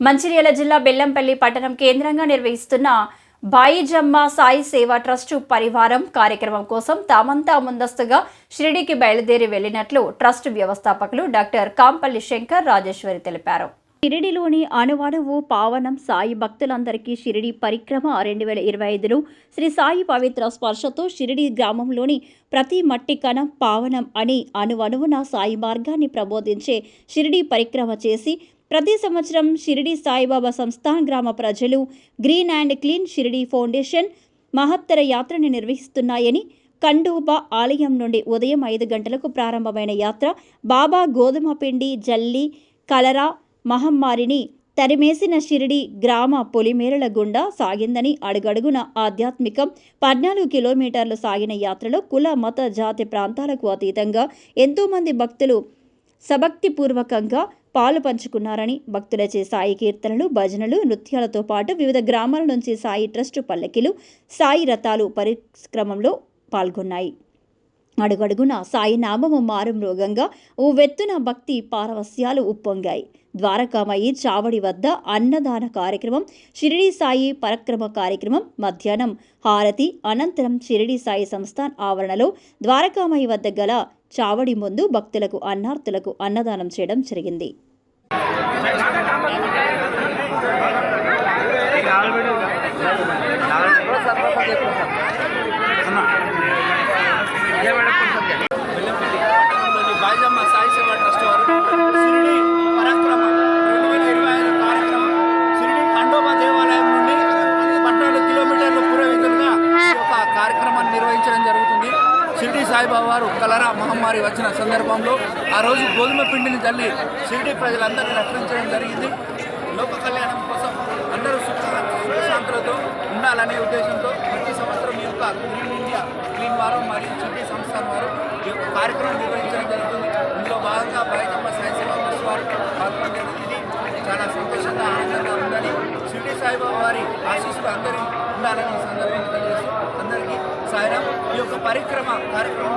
మంచిర్యాల జిల్లా బెల్లంపల్లి పట్టణం కేంద్రంగా నిర్వహిస్తున్న బాయిజమ్మ సాయి సేవా ట్రస్టు పరివారం కార్యక్రమం కోసం తామంతా ముందస్తుగా షిరిడికి బయలుదేరి వెళ్ళినట్లు ట్రస్ట్ వ్యవస్థాపకులు డాక్టర్ కాంపల్లి శంకర్ రాజేశ్వరి తెలిపారు. షిరిడిలోని అణువణువు పావనం సాయి భక్తులందరికీ షిరిడి పరిక్రమ రెండు వేల ఇరవై ఐదులో శ్రీ సాయి పవిత్ర స్పర్శతో షిరిడి గ్రామంలోని ప్రతి మట్టి కణం పావనం అని అణువణువున సాయి మార్గాన్ని ప్రబోధించే షిరిడి పరిక్రమ చేసి ప్రతి సంవత్సరం షిరిడి సాయిబాబా సంస్థాన్ గ్రామ ప్రజలు green and clean Shirdi foundation మహత్తర యాత్రని నిర్వహిస్తున్నాయని కండోబా ఆలయం నుండి ఉదయం ఐదు గంటలకు ప్రారంభమైన యాత్ర బాబా గోధుమ పిండి జల్లి కలరా మహమ్మారిని తరిమేసిన షిరిడి గ్రామ పొలిమేరల గుండా సాగిందని అడుగడుగున ఆధ్యాత్మికం పద్నాలుగు కిలోమీటర్లు సాగిన యాత్రలో కుల మత జాతి ప్రాంతాలకు అతీతంగా ఎంతోమంది భక్తులు సభక్తిపూర్వకంగా పాలు పంచుకున్నారని భక్తులచే సాయి కీర్తనలు భజనలు నృత్యాలతో పాటు వివిధ గ్రామాల నుంచి సాయి ట్రస్టు పల్లకిలు సాయి రథాలు పరిక్రమంలో పాల్గొన్నాయి. అడుగడుగున సాయి నామము మారుమ్రోగంగా ఓ వెత్తున భక్తి పారవస్యాలు ఉప్పొంగాయి. ద్వారకామయి చావడి వద్ద అన్నదాన కార్యక్రమం షిరిడి సాయి పరక్రమ కార్యక్రమం మధ్యాహ్నం హారతి అనంతరం షిరిడి సాయి సంస్థాన్ ఆవరణలో ద్వారకామయి వద్ద గల చావడి ముందు భక్తులకు అన్నార్తులకు అన్నదానం చేయడం జరిగింది. సార్ బాయిజమ్మ సాయి సేవా ట్రస్ట్ వారు షిరిడి పరాక్రమ రెండు వేల ఇరవై ఐదు కార్యక్రమం షిరిడి ఖండోబా దేవాలయం నుండి పద్నాలుగు కిలోమీటర్ల పురోహితులుగా ఈ యొక్క కార్యక్రమాన్ని నిర్వహించడం జరుగుతుంది షిరిడి సాయిబాబా వారు కలరా మహమ్మారి వచ్చిన సందర్భంలో ఆ రోజు గోధుమ పిండిని తల్లి షిరిడి ప్రజలందరినీ రక్షించడం జరిగింది. లోక కళ్యాణం కోసం అందరూ సుఖశాంతులతో ఉండాలనే ఉద్దేశంతో ప్రతి సంవత్సరం ఈ యొక్క గ్రీన్ ఇండియా క్లీన్ వారు మరియు షిరిడి సంస్థాన వారు ఈ యొక్క కార్యక్రమం నిర్వహించడం జరుగుతుంది. ఇందులో భాగంగా బయట సాయి సేవా ట్రస్ట్ వారు పాల్గొనడం ఇది చాలా సంతోషంగా ఆనందంగా ఉందని షిరిడి సాయిబాబా వారి ఆశీస్సులు అందరి ఉండాలని ఈ సందర్భంగా తెలియజేస్తూ అందరికీ ఒక పరిక్రమ కార్యక్రమం.